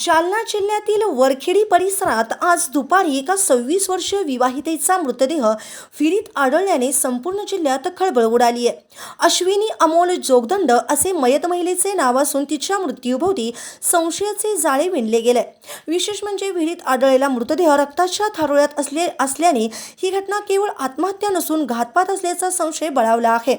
जालना जिल्ह्यातील वरखेडी परिसरात आज दुपारी एका सव्वीस वर्षीय विवाहितेचा मृतदेह विहिरीत आढळल्याने संपूर्ण जिल्ह्यात खळबळ उडाली आहे. अश्विनी अमोल जोगदंड असे मयत महिलेचे नाव असून तिच्या मृत्यूभोवती संशयाचे जाळे विणले गेले. विशेष म्हणजे विहिरीत आढळलेला मृतदेह रक्ताच्या थारोळ्यात असले असल्याने ही घटना केवळ आत्महत्या नसून घातपात असल्याचा संशय बळावला आहे.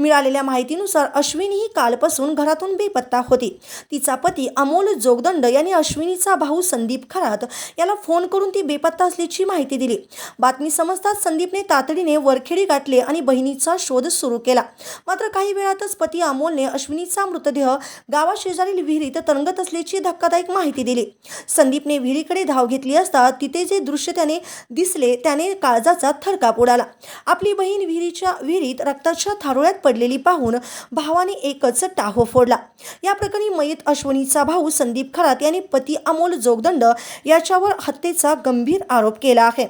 मिळालेल्या माहितीनुसार अश्विनी ही कालपासून घरातून बेपत्ता होती. तिचा पती अमोल जोगदंड यांनी अश्विनीचा भाऊ संदीप खरात याला फोन करून ती बेपत्ता असल्याची माहिती दिली. बातमी समजताच संदीपने तातडीने वरखेडी गाठले आणि बहिणीचा शोध सुरू केला. मात्र काही वेळातच पती अमोलने अश्विनीचा मृतदेह गावाशेजारील विहिरीत तरंगत असल्याची धक्कादायक माहिती दिली. संदीपने विहिरीकडे धाव घेतली असता तिथे जे दृश्य त्याने दिसले त्याने काळजाचा थरकाप उडाला. आपली बहीण विहिरीच्या विहिरीत रक्ताच्या थारोळ्यात पडलेली पाहून भावाने एकच टाहो फोडला. या प्रकरणी मयत अश्विनीचा भाऊ संदीप खरात यांनी पती अमोल जोगदंड याच्यावर हत्येचा गंभीर आरोप केला आहे.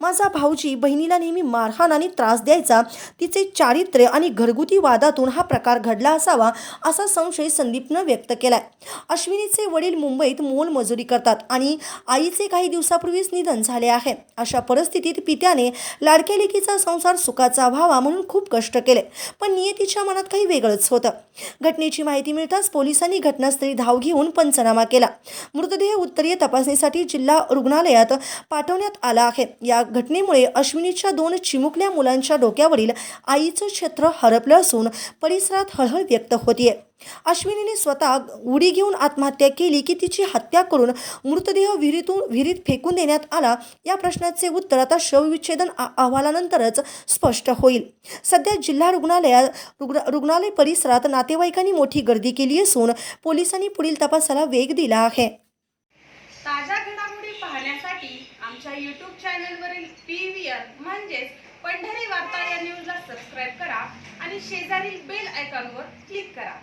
माझा भाऊजी बहिणीला नेहमी मारहाण आणि त्रास द्यायचा तिचे चारित्र्य आणि घरगुती वादातून हा प्रकार घडला असावा असा संशय संदीपनं व्यक्त केलाय. अश्विनीचे वडील मुंबईत मोलमजुरी करतात आणि आईचे काही दिवसापूर्वीच निधन झाले आहे. अशा परिस्थितीत पित्याने लाडक्या लेकीचा संसार सुखाचा व्हावा म्हणून खूप कष्ट केले पण नियतीच्या मनात काही वेगळंच होतं. घटनेची माहिती मिळताच पोलिसांनी घटनास्थळी धाव घेऊन पंचनामा केला. मृतदेह उत्तरीय तपासणीसाठी जिल्हा रुग्णालयात पाठवण्यात आला आहे. या घटनेमुळे अश्विनीच्या दोन चिमुकल्या मुलांच्या डोक्यावरील आईचं क्षेत्र हरपलं असून परिसरात हळहळ व्यक्त होतीये. अश्विनीने स्वतः उडी घेऊन आत्महत्या केली की तिची हत्या करून मृतदेह विहिरीतून विहिरीत फेकून देण्यात आला. या प्रश्नाचे उत्तर आता शवविच्छेदन अहवालानंतरच स्पष्ट होईल. सध्या जिल्हा रुग्णालयात रुग्ण रुग्णालय परिसरात नातेवाईकांनी मोठी गर्दी केली असून पोलिसांनी पुढील तपासाला वेग दिला आहे. ताज्या घडामोडी पाहण्यासाठी आमच्या यूट्यूब चॅनलवरील पी व्ही आर म्हणजेच पंढरी वार्ता या न्यूजला सबस्क्राईब करा आणि शेजारील बेल आयकॉनवर क्लिक करा.